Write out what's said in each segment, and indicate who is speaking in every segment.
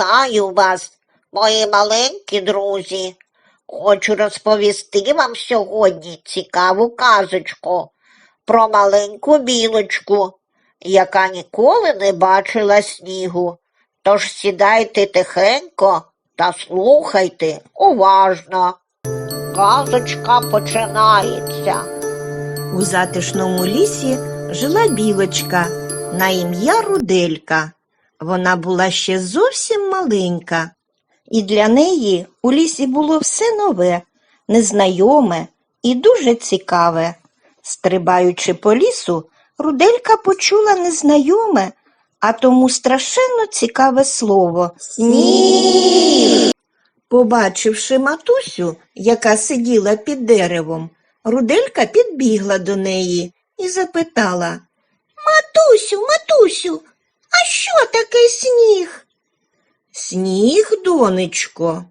Speaker 1: Вітаю вас, мої маленькі друзі. Хочу розповісти вам сьогодні цікаву казочку про маленьку білочку, яка ніколи не бачила снігу. Тож сідайте тихенько та слухайте уважно. Казочка починається.
Speaker 2: У затишному лісі жила білочка на ім'я Руделька. Вона була ще зовсім маленька, і для неї у лісі було все нове, незнайоме і дуже цікаве. Стрибаючи по лісу, Руделька почула незнайоме, а тому страшенно цікаве слово Сніг. Побачивши матусю, яка сиділа під деревом, Руделька підбігла до неї і запитала Матусю, матусю, а що таке сніг? Сніг, донечко,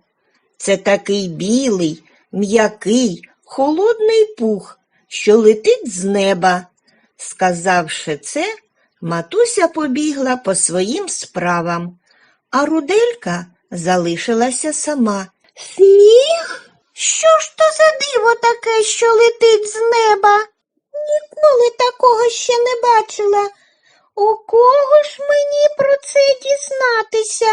Speaker 2: це такий білий, м'який, холодний пух, що летить з неба. Сказавши це, матуся побігла по своїм справам, а Руделька залишилася сама. Сніг? Що ж то за диво таке, що летить з неба? Ніколи такого ще не бачила. У кого ж мені про це дізнатися?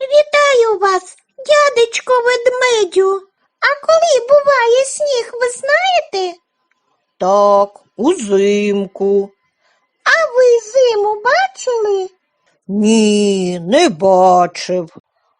Speaker 2: Вітаю вас, дядечко ведмедю. А коли буває сніг, ви знаєте? Так, узимку. А ви зиму бачили? Ні, не бачив.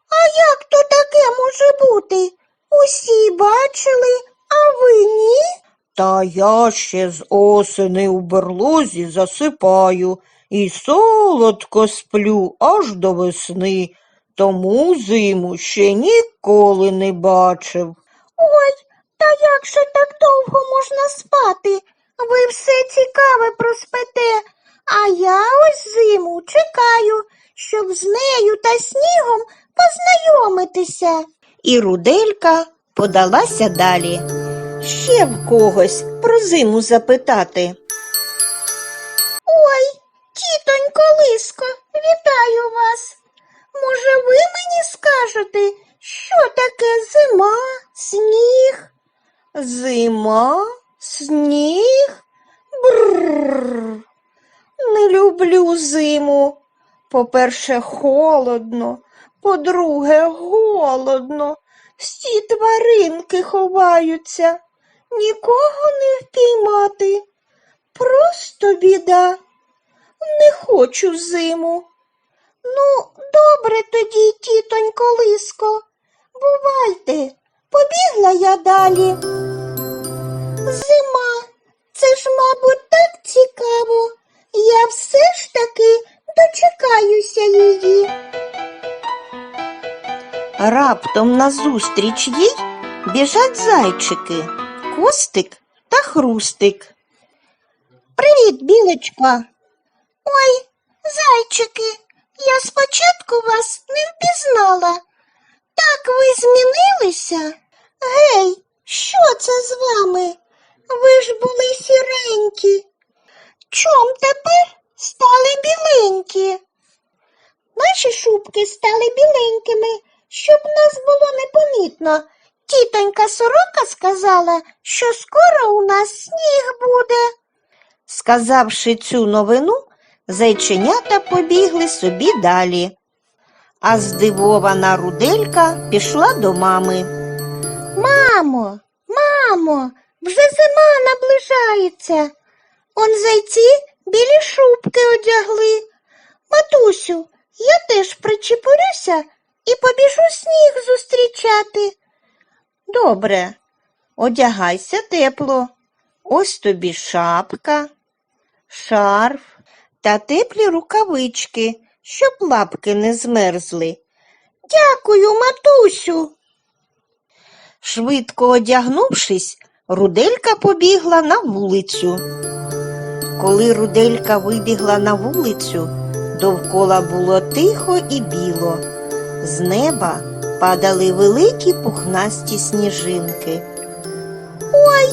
Speaker 2: А як то таке може бути? Усі бачили, а ви ні? Та я ще з осени у берлозі засипаю і солодко сплю аж до весни, тому зиму ще ніколи не бачив. Ой, та як же так довго можна спати? Ви все цікаве проспете, а я ось зиму чекаю, щоб з нею та снігом познайомитися. І Руделька подалася далі. Ще в когось про зиму запитати. Ой, тітонько Лиско, вітаю вас. Може, ви мені скажете, що таке зима, сніг? Зима, сніг? Бррр. Не люблю зиму. По-перше, холодно, по-друге, голодно. Всі тваринки ховаються, нікого не впіймати. Просто біда. Не хочу зиму. Ну, добре тоді, тітонько Лиско. Бувайте, побігла я далі. Зима, це ж, мабуть, так цікаво. Я все ж таки дочекаюся її. Раптом назустріч їй біжать зайчики, костик та хрустик. Привіт, білочко. Ой, зайчики, я спочатку вас не впізнала. Так ви змінилися? Гей, що це з вами? Ви ж були сіренькі. Чом тепер стали біленькі? Наші шубки стали біленькими, щоб нас було непомітно. Тітонька сорока сказала, що скоро у нас сніг буде. Сказавши цю новину, зайченята побігли собі далі. А здивована руделька пішла до мами. Мамо, мамо, вже зима наближається. Он зайці білі шубки одягли. Матусю, я теж причепурюся і побіжу сніг зустрічати. Добре, одягайся тепло. Ось тобі шапка, шарф та теплі рукавички, щоб лапки не змерзли. Дякую, матусю. Швидко одягнувшись, Руделька побігла на вулицю. Коли Руделька вибігла на вулицю, довкола було тихо і біло. З неба падали великі пухнасті сніжинки. Ой,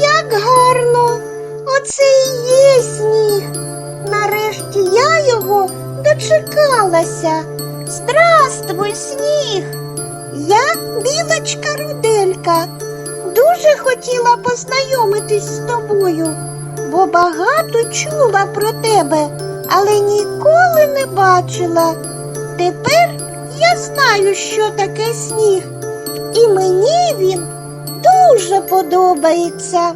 Speaker 2: як гарно! Оце і є сніг. Нарешті я його дочекалася. Здравствуй, сніг. Я білочка Руделька. Дуже хотіла познайомитись з тобою, бо багато чула про тебе, але ніколи не бачила. Тепер я знаю, що таке сніг, і мені він дуже подобається.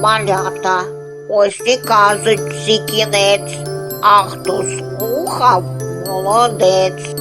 Speaker 1: Малята, ось і казочці кінець. А хто слухав, молодець.